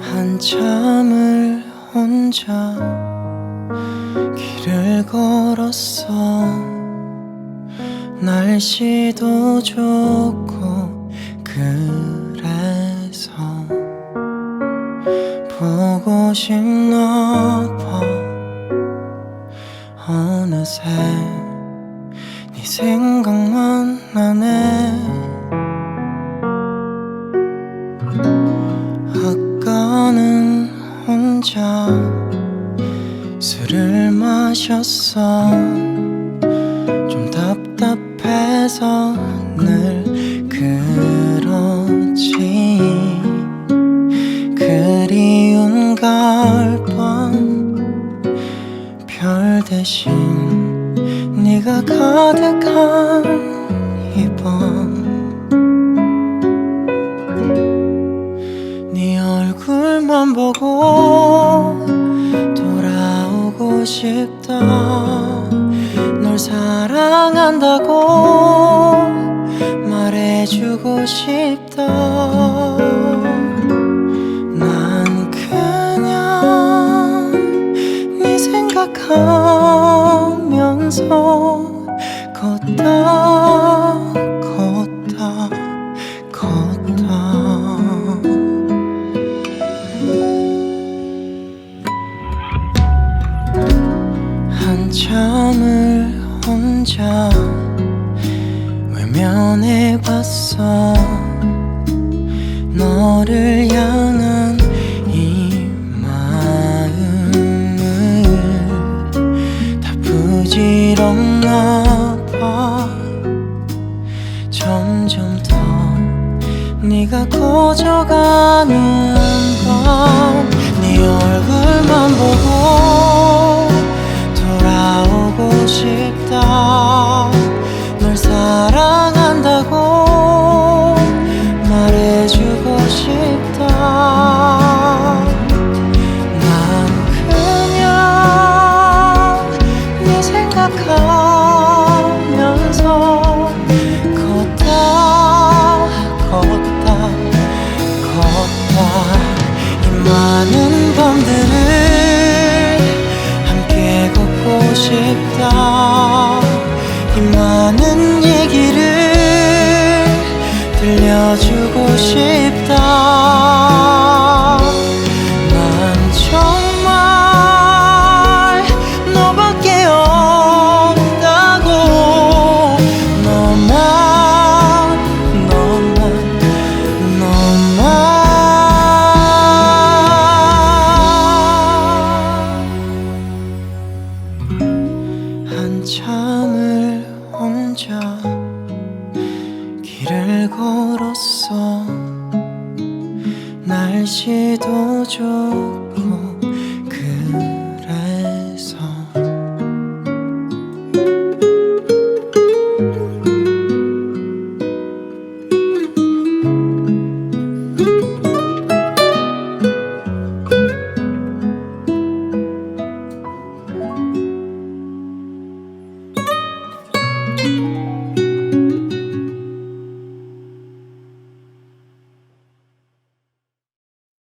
한참을 혼자 길을 걸었어. 날씨도 좋고 그래서 보고 싶너 술을 마셨어. 좀 답답해서 늘 그렇지. 그리운 가을밤 별 대신 네가 가득한 이밤 주고 싶다 난 그냥 네 생각하면서 걷다 걷다 걷다. 한참을 혼자 외면해 봤어 너를 향한 이 마음을 다 부질없나 봐. 점점 더 네가 커져가는 밤 사랑한다고 들려주고 싶다. 난 정말 너밖에 없다고. 너만 너만 너만. 한참을 혼자 길을 걸었어. 날씨도 좋고